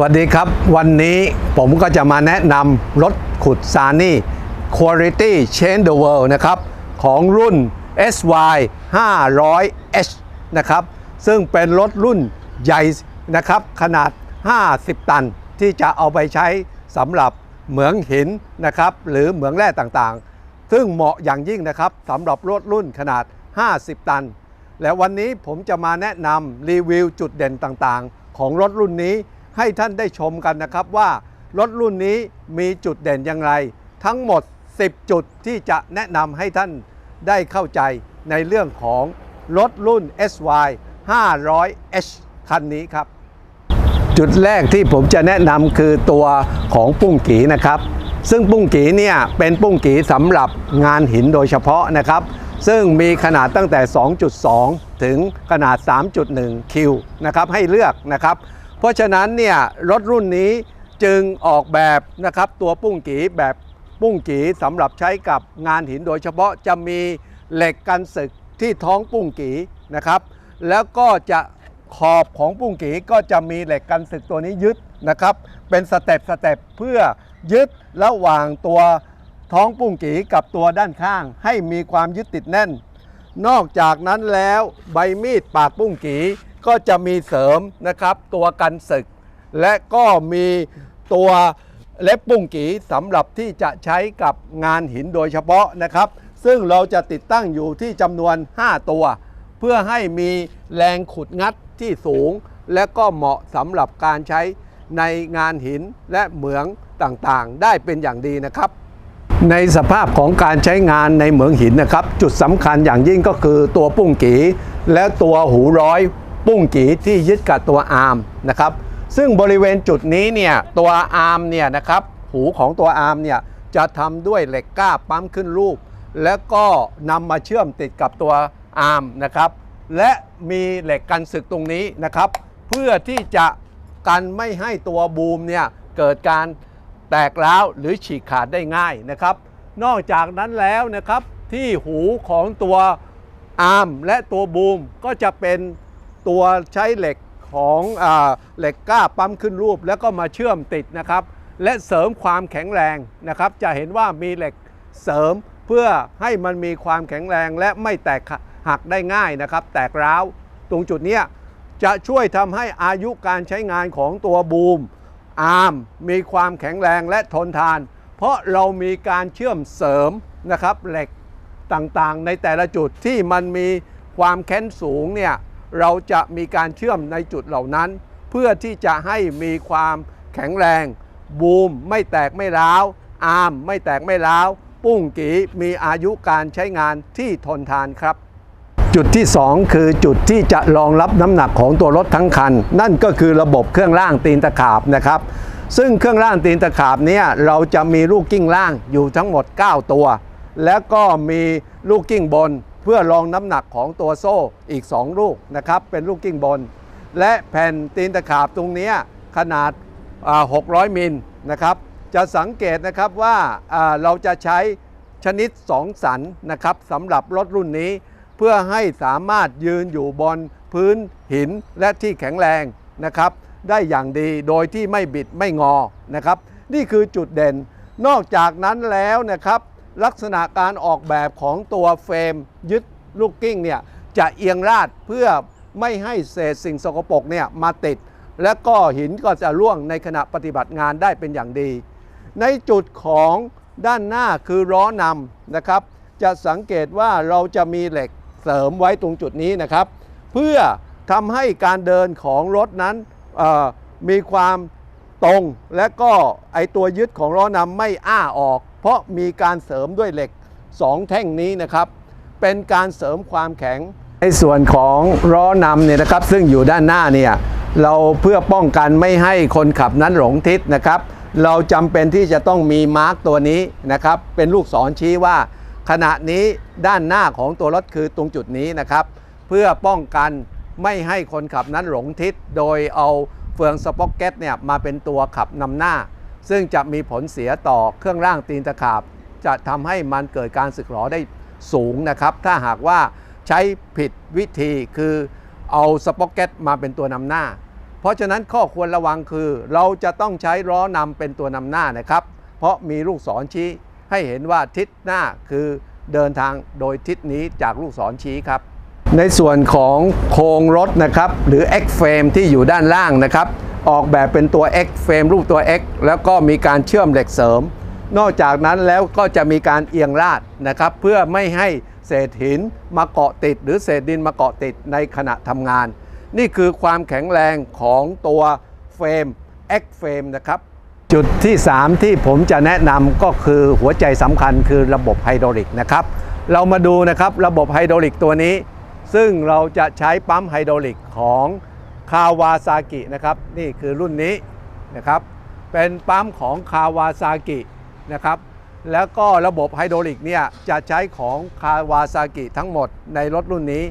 วัสดีครับ วันนี้ผมก็จะมาแนะนำรถขุดซานี่ Quality Change the World นะครับ ของรุ่น SY 500H นะครับ ซึ่งเป็นรถรุ่นใหญ่นะครับ ขนาด 50 ตัน ที่จะเอาไปใช้สำหรับเหมืองหินนะครับ หรือเหมืองแร่ต่างๆ ซึ่งเหมาะอย่างยิ่งนะครับสำหรับรถรุ่นขนาด 50 ตัน และวันนี้ผมจะมาแนะนำรีวิวจุดเด่นต่างๆ ของรถรุ่นนี้ ให้ท่านได้ชมกันนะครับว่ารถรุ่นนี้มีจุดเด่นอย่างไร ทั้งหมด 10 จุดที่จะแนะนำให้ท่านได้เข้าใจในเรื่องของรถรุ่น SY 500H คันนี้ครับ จุดแรกที่ผมจะแนะนำคือตัวของปุ้งกีนะครับ ซึ่งปุ้งกีเนี่ยเป็นปุ้งกีสำหรับงานหินโดยเฉพาะนะครับ ซึ่งมีขนาดตั้งแต่ 2.2 ถึงขนาด 3.1 คิวนะครับให้เลือกนะครับ เพราะฉะนั้นเนี่ยรถรุ่นนี้จึงออกแบบนะครับตัวปุ้งกีแบบปุ้งกีสำหรับใช้กับงานหินโดยเฉพาะจะมีเหล็กกันสึกที่ท้องปุ้งกีนะครับ แล้วก็จะขอบของปุ้งกีก็จะมีเหล็กกันสึกตัวนี้ยึดนะครับ เป็นสเต็ปสเต็ปเพื่อยึดระหว่างตัวท้องปุ้งกีกับตัวด้านข้าง ให้มีความยึดติดแน่น นอกจากนั้นแล้วใบมีดปากปุ้งกี ก็จะมีเสริมนะครับตัวกันศึก และก็มีตัวเล็บปุ้งกีสำหรับที่จะใช้กับงานหินโดยเฉพาะนะครับ ซึ่งเราจะติดตั้งอยู่ที่จำนวน 5 ตัว เพื่อให้มีแรงขุดงัดที่สูง และก็เหมาะสำหรับการใช้ในงานหินและเหมืองต่างๆ ได้เป็นอย่างดีนะครับ ในสภาพของการใช้งานในเหมืองหินนะครับ จุดสำคัญอย่างยิ่งก็คือตัวปุ้งกีและตัวหูร้อย ปุ้งกีที่ยึดกับตัวอาร์มนะครับ ซึ่งบริเวณจุดนี้เนี่ยตัวอาร์มเนี่ยนะครับหูของตัวอาร์มเนี่ยจะทำด้วยเหล็กกล้าปั๊มขึ้นรูป แล้วก็นำมาเชื่อมติดกับตัวอาร์มนะครับ และมีเหล็กกันสึกตรงนี้นะครับ เพื่อที่จะกันไม่ให้ตัวบูมเนี่ยเกิดการแตกร้าวหรือฉีกขาดได้ง่ายนะครับ นอกจากนั้นแล้วนะครับที่หูของตัวอาร์มและตัวบูมก็จะเป็น ตัวใช้เหล็กของอเหล็กกล้าปั๊มขึ้นรูป แล้วก็มาเชื่อมติดนะครับ และเสริมความแข็งแรงนะครับ จะเห็นว่ามีเหล็กเสริมเพื่อให้มันมีความแข็งแรงและไม่แตกหักได้ง่ายนะครับ แตกร้าว ตรงจุดนี้จะช่วยทำให้อายุการใช้งานของตัวบูมอาร์มมีความแข็งแรงและทนทาน เพราะเรามีการเชื่อมเสริมนะครับเหล็กต่างๆ ในแต่ละจุดที่มันมีความแข็งสูงเนี่ย เราจะมีการเชื่อมในจุดเหล่านั้น เพื่อที่จะให้มีความแข็งแรง บูมไม่แตกไม่ร้าว อาร์มไม่แตกไม่ร้าว ปุ้งกีมีอายุการใช้งานที่ทนทานครับ จุดที่ 2 คือจุดที่จะรองรับน้ำหนักของตัวรถทั้งคัน นั่นก็คือระบบเครื่องล่างตีนตะขาบนะครับ ซึ่งเครื่องล่างตีนตะขาบเนี่ยเราจะมีลูกกิ้งล่างอยู่ทั้งหมด 9 ตัว แล้วก็มีลูกกิ้งบน เพื่อรองน้ำหนักของตัวโซ่อีก 2 ลูกนะครับ เป็นลูกกิ้งบน และแผ่นตีนตะขาบตรงนี้ขนาด 600 มิลนะครับจะสังเกตนะครับว่าอ่าเราจะใช้ชนิด 2 สันนะครับสำหรับรถรุ่นนี้ เพื่อให้สามารถยืนอยู่บนพื้นหินและที่แข็งแรงนะครับ ได้อย่างดีโดยที่ไม่บิดไม่งอนะครับ นี่คือจุดเด่น นอกจากนั้นแล้วนะครับ ลักษณะการออกแบบของตัวเฟรมยึดลูกกิ้งเนี่ยจะเอียงราดเพื่อไม่ให้เศษสิ่งสกปรกเนี่ยมาติด และก็หินก็จะร่วงในขณะปฏิบัติงานได้เป็นอย่างดี ในจุดของด้านหน้าคือล้อนำนะครับ จะสังเกตว่าเราจะมีเหล็กเสริมไว้ตรงจุดนี้นะครับ เพื่อทำให้การเดินของรถนั้นมีความตรงและก็ไอตัวยึดของล้อนำไม่อ้าออก เพราะมีการเสริมด้วยเหล็ก 2 แท่งนี้นะครับ เป็นการเสริมความแข็ง ในส่วนของล้อนำเนี่ยนะครับ ซึ่งอยู่ด้านหน้าเนี่ยเราเพื่อป้องกันไม่ให้คนขับนั้นหลงทิศนะครับ เราจำเป็นที่จะต้องมีมาร์กตัวนี้นะครับ เป็นลูกศรชี้ว่า ขณะนี้ด้านหน้าของตัวรถคือตรงจุดนี้นะครับ เพื่อป้องกันไม่ให้คนขับนั้นหลงทิศ โดยเอาเฟืองสป็อกเก็ตเนี่ยมาเป็นตัวขับนำหน้า ซึ่งจะมีผลเสียต่อเครื่องร่างตีนตะขาบ จะทำให้มันเกิดการสึกหรอได้สูงนะครับ ถ้าหากว่าใช้ผิดวิธีคือเอาสป็อกเก็ตมาเป็นตัวนำหน้า เพราะฉะนั้นข้อควรระวังคือ เราจะต้องใช้ล้อนำเป็นตัวนำหน้านะครับ เพราะมีลูกศรชี้ให้เห็นว่าทิศหน้าคือเดินทางโดยทิศนี้จากลูกศรชี้ครับ ในส่วนของโครงรถนะครับ หรือ X frame ที่อยู่ด้านล่างนะครับ ออกแบบเป็นตัว X frame รูปตัว X แล้วก็มีการเชื่อมเหล็กเสริม นอกจากนั้นแล้วก็จะมีการเอียงลาดนะครับ เพื่อไม่ให้เศษหินมาเกาะติด หรือเศษดินมาเกาะติดในขณะทำงาน นี่คือความแข็งแรงของตัวเฟรม X frame นะครับ จุดที่ 3 ที่ผมจะแนะนำก็คือหัวใจสำคัญคือระบบไฮดรอลิกนะครับ เรามาดูนะครับระบบไฮดรอลิกตัวนี้ ซึ่งเราจะใช้ปั๊มไฮดรอลิกของ คาวาซากินะครับนี่คือรุ่นนี้นะครับเป็นปั๊มของคาวาซากินะครับแล้วก็ระบบไฮดรอลิกเนี่ยจะใช้ของคาวาซากิทั้งหมดในรถรุ่นนี้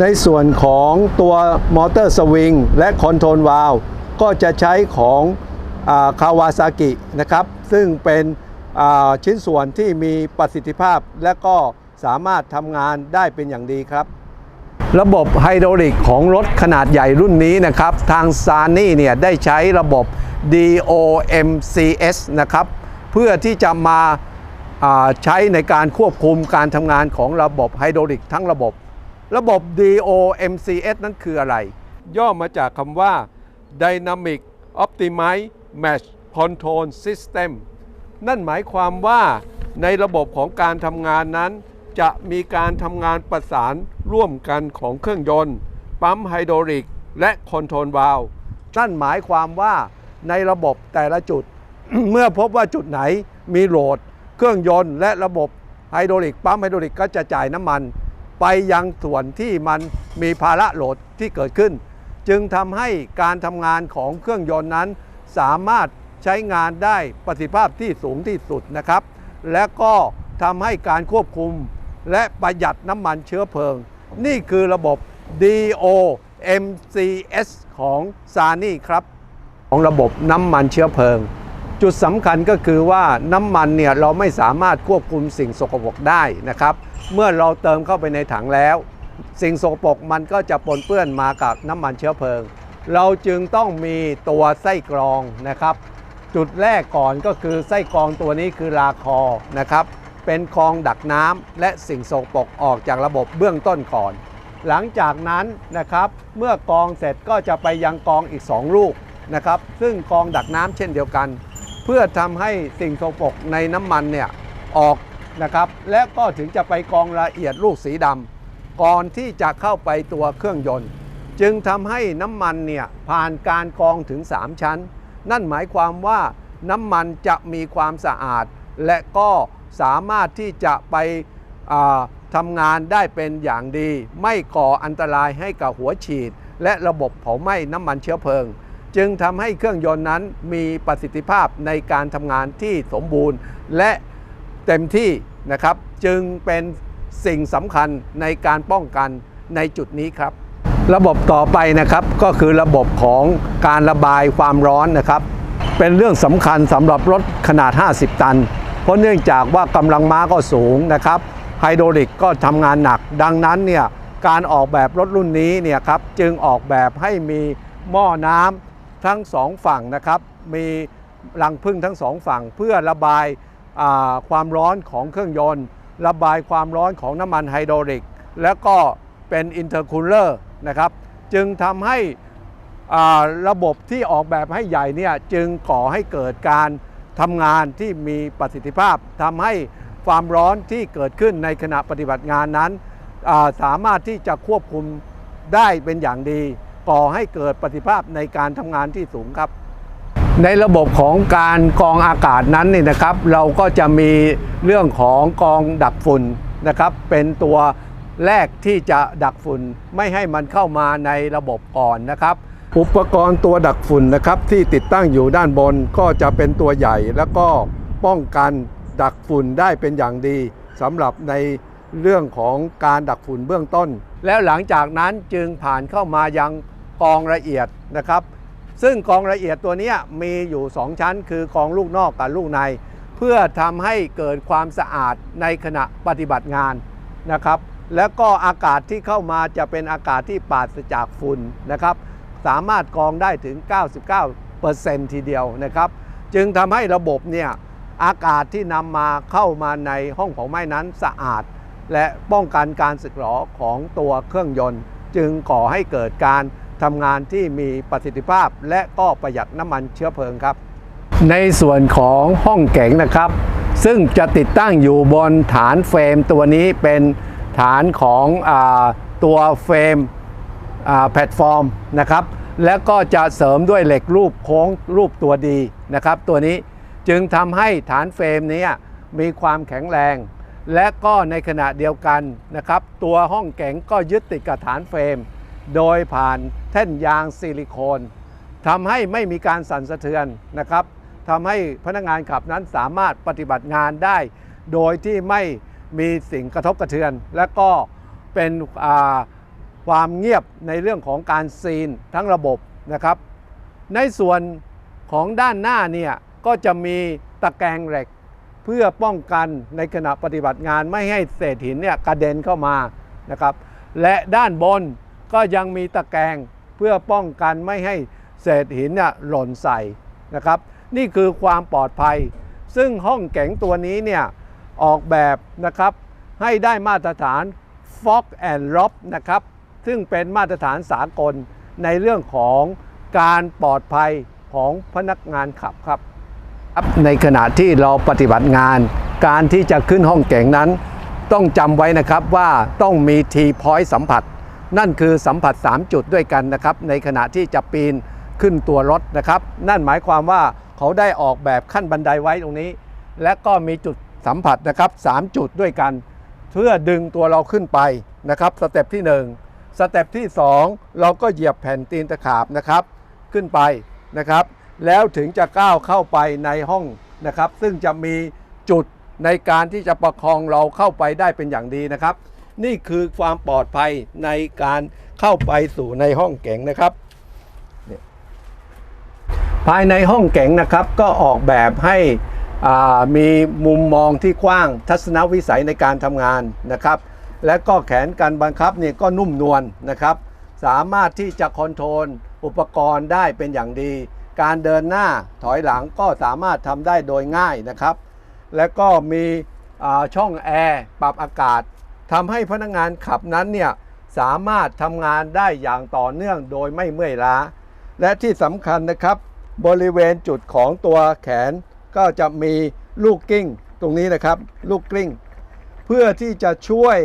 ในส่วนของตัวมอเตอร์สวิงและคอนโทรลวาลก็จะใช้ของคาวาซากินะครับซึ่งเป็นชิ้นส่วนที่มีประสิทธิภาพและก็สามารถทำงานได้เป็นอย่างดีครับ ระบบไฮดรอลิกของรถขนาดใหญ่รุ่นนี้นะครับ ทางซานี่เนี่ยได้ใช้ระบบ DOMCS นะครับ เพื่อที่จะมาาใช้ในการควบคุมการทำงานของระบบไฮดรอลิกทั้งระบบ ระบบ DOMCS นั้นคืออะไร ย่อมาจากคำว่า Dynamic Optimize Mesh Control System นั่นหมายความว่าในระบบของการทำงานนั้น จะมีการทำงานประสานร่วมกันของเครื่องยนต์ ปั๊มไฮดรอลิก และคอนโทรลวาลวนั่นหมายความว่าในระบบแต่ละจุด เมื่อพบว่าจุดไหนมีโหลด เครื่องยนต์ และระบบไฮดรอลิก ปั๊มไฮดรอลิกก็จะจ่ายน้ำมัน ไปยังส่วนที่มันมีภาระโหลดที่เกิดขึ้น จึงทำให้การทำงานของเครื่องยนต์นั้น สามารถใช้งานได้ประสิทธิภาพที่สูงที่สุดนะครับ และก็ทำให้การควบคุม และประหยัดน้ำมันเชื้อเพลิง นี่คือระบบ DOMCS ของซานี่ครับ ของระบบน้ำมันเชื้อเพลิง จุดสำคัญก็คือว่าน้ำมันเนี่ยเราไม่สามารถควบคุมสิ่งสกปรกได้นะครับ เมื่อเราเติมเข้าไปในถังแล้ว สิ่งสกปรกมันก็จะปนเปื้อนมากับน้ำมันเชื้อเพลิง เราจึงต้องมีตัวไส้กรองนะครับ จุดแรกก่อนก็คือไส้กรองตัวนี้คือลาคอนะครับ เป็นคลองดักน้ำและสิ่งโสกปรกออกจากระบบเบื้องต้นก่อน หลังจากนั้นนะครับเมื่อกองเสร็จก็จะไปยังกองอีก 2 ลูกนะครับซึ่งกองดักน้ำเช่นเดียวกัน เพื่อทำให้สิ่งโสกปรกในน้ำมันเนี่ยออกนะครับและก็ถึงจะไปกองละเอียดลูกสีดำก่อนที่จะเข้าไปตัวเครื่องยนต์ จึงทำให้น้ำมันเนี่ยผ่านการกองถึง 3 ชั้น นั่นหมายความว่าน้ำมันจะมีความสะอาดและก็ สามารถที่จะไปทำงานได้เป็นอย่างดี ไม่ก่ออันตรายให้กับหัวฉีด และระบบเผาไหม้น้ำมันเชื้อเพลิง จึงทำให้เครื่องยนต์นั้นมีประสิทธิภาพในการทำงานที่สมบูรณ์ และเต็มที่นะครับ จึงเป็นสิ่งสำคัญในการป้องกันในจุดนี้ครับ ระบบต่อไปนะครับก็คือระบบของการระบายความร้อนนะครับ เป็นเรื่องสำคัญสำหรับรถขนาด 50 ตัน ราะเนื่องจากว่ากำลังม้าก็สูงนะครับไฮดรอลิกก็ทำงานหนัก ดังนั้นเนี่ยการออกแบบรถรุ่นนี้เนี่ยครับจึงออกแบบให้มีหม้อน้ำทั้งสองฝั่งนะครับมีรังพึ่งทั้งสองฝั่งเพื่อระบายาความร้อนของเครื่องยนต์ ระบายความร้อนของน้ำมันไฮดรอลิก แล้วก็เป็นอินเตอร์คูลเลอร์นะครับจึงทำให้ระบบที่ออกแบบให้ใหญ่เนี่ยจึงก่อให้เกิดการ ทำงานที่มีประสิทธิภาพทำให้ความร้อนที่เกิดขึ้นในขณะปฏิบัติงานนั้นาสามารถที่จะควบคุมได้เป็นอย่างดี ก่อให้เกิดประสิทธิภาพในการทำงานที่สูงครับ ในระบบของการกองอากาศนั้นนี่นะครับ เราก็จะมีเรื่องของกองดักฝุ่นนะครับ เป็นตัวแรกที่จะดักฝุ่นไม่ให้มันเข้ามาในระบบก่อนนะครับ อุปกรณ์ตัวดักฝุ่นนะครับที่ติดตั้งอยู่ด้านบนก็จะเป็นตัวใหญ่ แล้วก็ป้องกันดักฝุ่นได้เป็นอย่างดีสำหรับในเรื่องของการดักฝุ่นเบื้องต้น แล้วหลังจากนั้นจึงผ่านเข้ามายังกองละเอียดนะครับ ซึ่งกองละเอียดตัวนี้มีอยู่ 2 ชั้น คือกองลูกนอกกับลูกใน เพื่อทำให้เกิดความสะอาดในขณะปฏิบัติงานนะครับ แล้วก็อากาศที่เข้ามาจะเป็นอากาศที่ปราศจากฝุ่นนะครับ สามารถกรองได้ถึง 99%ทีเดียวนะครับ จึงทำให้ระบบเนี่ยอากาศที่นำมาเข้ามาในห้องเผาไหม้นั้นสะอาด และป้องกันการสึกหรอของตัวเครื่องยนต์ จึงก่อให้เกิดการทำงานที่มีประสิทธิภาพ และก็ประหยัดน้ำมันเชื้อเพลิงครับ ในส่วนของห้องเก๋งนะครับ ซึ่งจะติดตั้งอยู่บนฐานเฟรมตัวนี้เป็นฐานของอตัวเฟรม แพลตฟอร์มนะครับ แล้วก็จะเสริมด้วยเหล็กรูปโค้งรูปตัวดีนะครับ ตัวนี้จึงทำให้ฐานเฟรมนี้มีความแข็งแรง และก็ในขณะเดียวกันนะครับ ตัวห้องเก๋งก็ยึดติดกับฐานเฟรม โดยผ่านแท่นยางซิลิโคนทำให้ไม่มีการสั่นสะเทือนนะครับทำให้พนักงานขับนั้นสามารถปฏิบัติงานได้ โดยที่ไม่มีสิ่งกระทบกระเทือน และก็เป็นอ่า ความเงียบในเรื่องของการซีนทั้งระบบนะครับ ในส่วนของด้านหน้าเนี่ยก็จะมีตะแกรงเหล็ก เพื่อป้องกันในขณะปฏิบัติงานไม่ให้เศษหินเนี่ยกระเด็นเข้ามานะครับ และด้านบนก็ยังมีตะแกรงเพื่อป้องกันไม่ให้เศษหินเนี่ยหล่นใส่นะครับ นี่คือความปลอดภัย ซึ่งห้องเก๋งตัวนี้เนี่ยออกแบบนะครับให้ได้มาตรฐาน Fog and Rob นะครับ ซึ่งเป็นมาตรฐานสากลในเรื่องของการปลอดภัยของพนักงานขับครับ ในขณะที่เราปฏิบัติงาน การที่จะขึ้นห้องเก๋งนั้น ต้องจำไว้นะครับว่าต้องมี T point สัมผัส นั่นคือสัมผัส 3 จุดด้วยกันนะครับ ในขณะที่จะปีนขึ้นตัวรถนะครับ นั่นหมายความว่าเขาได้ออกแบบขั้นบันไดไว้ตรงนี้ และก็มีจุดสัมผัสนะครับ 3 จุดด้วยกัน เพื่อดึงตัวเราขึ้นไปนะครับสเต็ปที่ 1 สเต็ปที่ 2 เราก็เหยียบแผ่นตีนตะขาบนะครับ ขึ้นไปนะครับ แล้วถึงจะก้าวเข้าไปในห้องนะครับ ซึ่งจะมีจุดในการที่จะประคองเราเข้าไปได้เป็นอย่างดีนะครับ นี่คือความปลอดภัยในการเข้าไปสู่ในห้องเก๋งนะครับ ภายในห้องเก๋งนะครับก็ออกแบบให้มีมุมมองที่กว้างทัศนวิสัยในการทำงานนะครับ และก็แขนการบังคับเนี่ยก็นุ่มนวลนะครับ สามารถที่จะคอนโทรลอุปกรณ์ได้เป็นอย่างดี การเดินหน้าถอยหลังก็สามารถทำได้โดยง่ายนะครับ และก็มีช่องแอร์ปรับอากาศทำให้พนักงานขับนั้นเนี่ยสามารถทำงานได้อย่างต่อเนื่องโดยไม่เมื่อยล้า และที่สำคัญนะครับ บริเวณจุดของตัวแขนก็จะมีลูกกิ้ง ตรงนี้นะครับ ลูกกลิ้ง เพื่อที่จะช่วย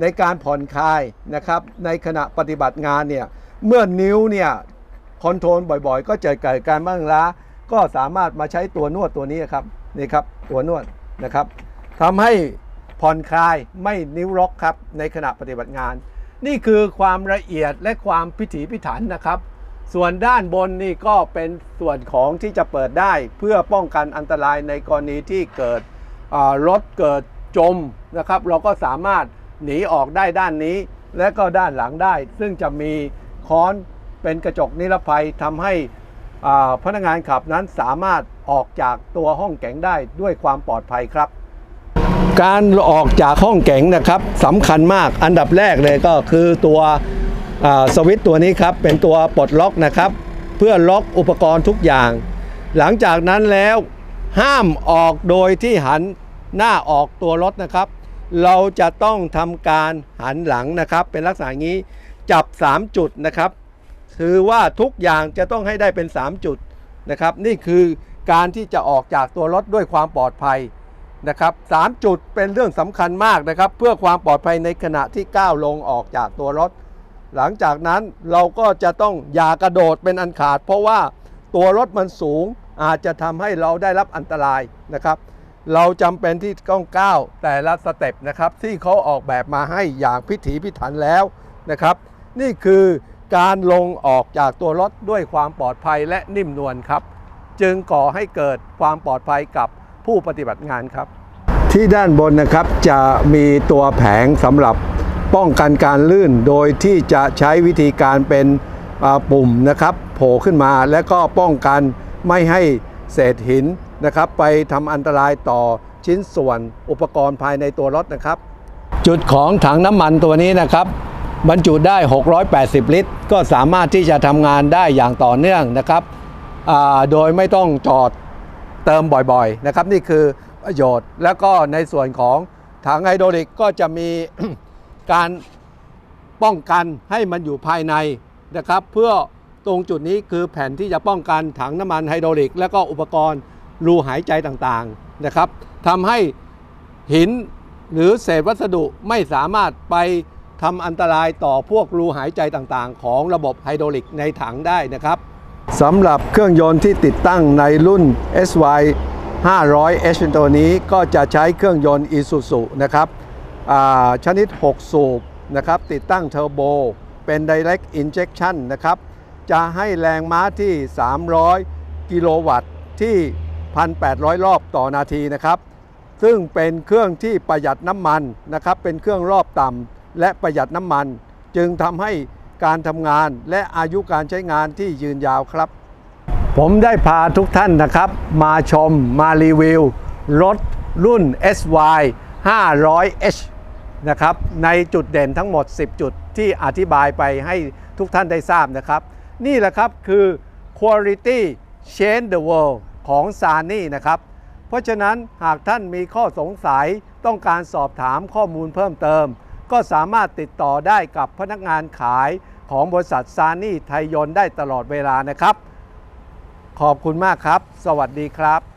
ในการผ่อนคลายนะครับ ในขณะปฏิบัติงานเนี่ยเมื่อนิ้วเนี่ยคอนโทรลบ่อยๆ ก็จะเกิดการบ้างล้า ก็สามารถมาใช้ตัวนวดตัวนี้ครับนี่ครับตัวนวดนะครับทำให้ผ่อนคลายไม่นิ้วล็อกครับในขณะปฏิบัติงาน นี่คือความละเอียดและความพิถีพิถันนะครับ ส่วนด้านบนนี่ก็เป็นส่วนของที่จะเปิดได้ เพื่อป้องกันอันตรายในกรณีที่เกิดรถเกิด จมนะครับ เราก็สามารถหนีออกได้ด้านนี้ และก็ด้านหลังได้ ซึ่งจะมีค้อนเป็นกระจกนิรภัยทำให้พนักงานขับนั้นสามารถออกจากตัวห้องแก๋งได้ด้วยความปลอดภัยครับ การออกจากห้องแก๋งนะครับสำคัญมากอันดับแรกเลยก็คือตัวสวิตตัวนี้ครับเป็นตัวปลดล็อกนะครับ เพื่อล็อกอุปกรณ์ทุกอย่าง หลังจากนั้นแล้วห้ามออกโดยที่หัน หน้าออกตัวรถนะครับ เราจะต้องทำการหันหลังนะครับ เป็นลักษณะงนี้จับ 3 จุดนะครับถือว่าทุกอย่างจะต้องให้ได้เป็น 3 จุดนะครับ นี่คือการที่จะออกจากตัวรถด้วยความปลอดภัยนะครับสามจุดเป็นเรื่องสำคัญมากนะครับ เพื่อความปลอดภัยในขณะที่ก้าวลงออกจากตัวรถ หลังจากนั้นเราก็จะต้องอย่ากระโดดเป็นอันขาด เพราะว่าตัวรถมันสูงอาจจะทำให้เราได้รับอันตรายนะครับ เราจำเป็นที่ต้องก้าวแต่ละสเต็ปนะครับ ที่เขาออกแบบมาให้อย่างพิถีพิถันแล้วนะครับ นี่คือการลงออกจากตัวรถด้วยความปลอดภัยและนิ่มนวลครับ จึงก่อให้เกิดความปลอดภัยกับผู้ปฏิบัติงานครับ ที่ด้านบนนะครับจะมีตัวแผงสำหรับป้องกันการลื่นโดยที่จะใช้วิธีการเป็นปุ่มนะครับ โผล่ขึ้นมาและก็ป้องกันไม่ให้เศษหิน นะครับไปทำอันตรายต่อชิ้นส่วนอุปกรณ์ภายในตัวรถนะครับ จุดของถังน้ำมันตัวนี้นะครับ บรรจุได้ 680 ลิตร ก็สามารถที่จะทำงานได้อย่างต่อเนื่องนะครับโดยไม่ต้องจอดเติมบ่อยๆนะครับ นี่คือประโยชน์แล้วก็ในส่วนของถังไฮโดรลิกก็จะมีการป้องกันให้มันอยู่ภายในนะครับ เพื่อตรงจุดนี้คือแผ่นที่จะป้องกันถังน้ำมันไฮโดรลิก และก็อุปกรณ์ รูหายใจต่างๆนะครับทำให้หินหรือเศษวัสดุไม่สามารถไปทำอันตรายต่อพวกรูหายใจต่างๆ ของระบบไฮโดรลิกในถังได้นะครับสำหรับเครื่องยนต์ที่ติดตั้งในรุ่น SY 500H ตัวนี้ก็จะใช้เครื่องยนต์ Isuzu นะครับชนิด 6 สูบนะครับติดตั้งเทอร์โบ เป็น Direct Injection นะครับ จะให้แรงม้าที่ 300 กิโลวัตต์ที่ 1,800 รอบต่อนาทีนะครับ ซึ่งเป็นเครื่องที่ประหยัดน้ำมันนะครับ เป็นเครื่องรอบต่ำและประหยัดน้ำมัน จึงทำให้การทำงานและอายุการใช้งานที่ยืนยาวครับ ผมได้พาทุกท่านนะครับ มาชมมารีวิว รถรุ่น SY 500H นะครับในจุดเด่นทั้งหมด 10 จุดที่อธิบายไปให้ทุกท่านได้ทราบนะครับ นี่แหละครับคือ Quality Change the World ของซานี่นะครับ เพราะฉะนั้นหากท่านมีข้อสงสัยต้องการสอบถามข้อมูลเพิ่มเติม ก็สามารถติดต่อได้กับพนักงานขายของบริษัทซานี่ไทยยนได้ตลอดเวลานะครับ ขอบคุณมากครับ สวัสดีครับ